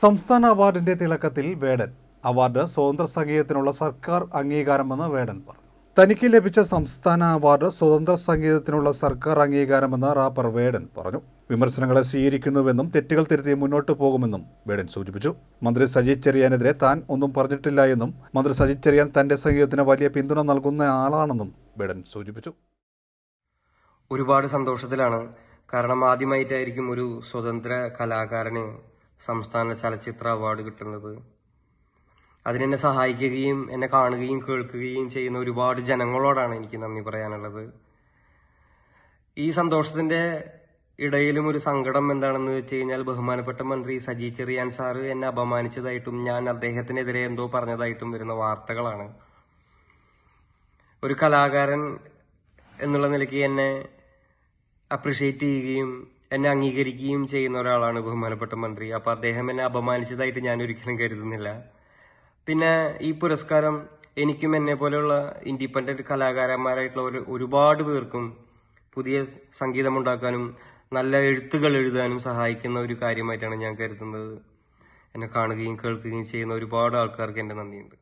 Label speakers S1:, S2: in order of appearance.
S1: സംസ്ഥാന അവാർഡിന്റെ തിളക്കത്തിൽ വേടൻ. അവാർഡ് സ്വതന്ത്ര സംഗീതത്തിനുള്ള സർക്കാർ അംഗീകാരമെന്ന് വേടൻ പറഞ്ഞു. തനിക്ക് ലഭിച്ച സംസ്ഥാന അവാർഡ് സ്വതന്ത്ര സംഗീതത്തിനുള്ള സർക്കാർ അംഗീകാരമെന്ന് റാപ്പർ വേടൻ പറഞ്ഞു. വിമർശനങ്ങളെ സ്വീകരിക്കുന്നുവെന്നും തെറ്റുകൾ തിരുത്തി മുന്നോട്ട് പോകുമെന്നും വേടൻ സൂചിപ്പിച്ചു. മന്ത്രി സജി ചെറിയാനെതിരെ താൻ ഒന്നും പറഞ്ഞിട്ടില്ല എന്നും മന്ത്രി സജി ചെറിയാൻ തന്റെ സംഗീതത്തിന് വലിയ പിന്തുണ നൽകുന്ന ആളാണെന്നും വേടൻ സൂചിപ്പിച്ചു.
S2: ഒരുപാട് സന്തോഷത്തിലാണ്. കാരണം ആദ്യമായിട്ടായിരിക്കും ഒരു സ്വതന്ത്ര കലാകാരന് സംസ്ഥാന ചലച്ചിത്ര അവാർഡ് കിട്ടുന്നത്. അതിനെന്നെ സഹായിക്കുകയും എന്നെ കാണുകയും കേൾക്കുകയും ചെയ്യുന്ന ഒരുപാട് ജനങ്ങളോടാണ് എനിക്ക് നന്ദി പറയാനുള്ളത്. ഈ സന്തോഷത്തിന്റെ ഇടയിലും ഒരു സങ്കടം എന്താണെന്ന് വെച്ച് കഴിഞ്ഞാൽ ബഹുമാനപ്പെട്ട മന്ത്രി സജി ചെറിയാൻ സാറ് എന്നെ അപമാനിച്ചതായിട്ടും ഞാൻ അദ്ദേഹത്തിനെതിരെ എന്തോ പറഞ്ഞതായിട്ടും വരുന്ന വാർത്തകളാണ്. ഒരു കലാകാരൻ എന്നുള്ള നിലയ്ക്ക് എന്നെ അപ്രിഷ്യേറ്റ് ചെയ്യുകയും എന്നെ അംഗീകരിക്കുകയും ചെയ്യുന്ന ഒരാളാണ് ബഹുമാനപ്പെട്ട മന്ത്രി. അപ്പൊ അദ്ദേഹം എന്നെ അപമാനിച്ചതായിട്ട് ഞാൻ ഒരിക്കലും കരുതുന്നില്ല. പിന്നെ ഈ പുരസ്കാരം എനിക്കും എന്നെ പോലെയുള്ള ഇൻഡിപെൻഡന്റ് കലാകാരന്മാരായിട്ടുള്ള ഒരു ഒരുപാട് പേർക്കും പുതിയ സംഗീതമുണ്ടാക്കാനും നല്ല എഴുത്തുകൾ എഴുതാനും സഹായിക്കുന്ന ഒരു കാര്യമായിട്ടാണ് ഞാൻ കരുതുന്നത്. എന്നെ കാണുകയും കേൾക്കുകയും ചെയ്യുന്ന ഒരുപാട് ആൾക്കാർക്ക് എന്റെ നന്ദിയുണ്ട്.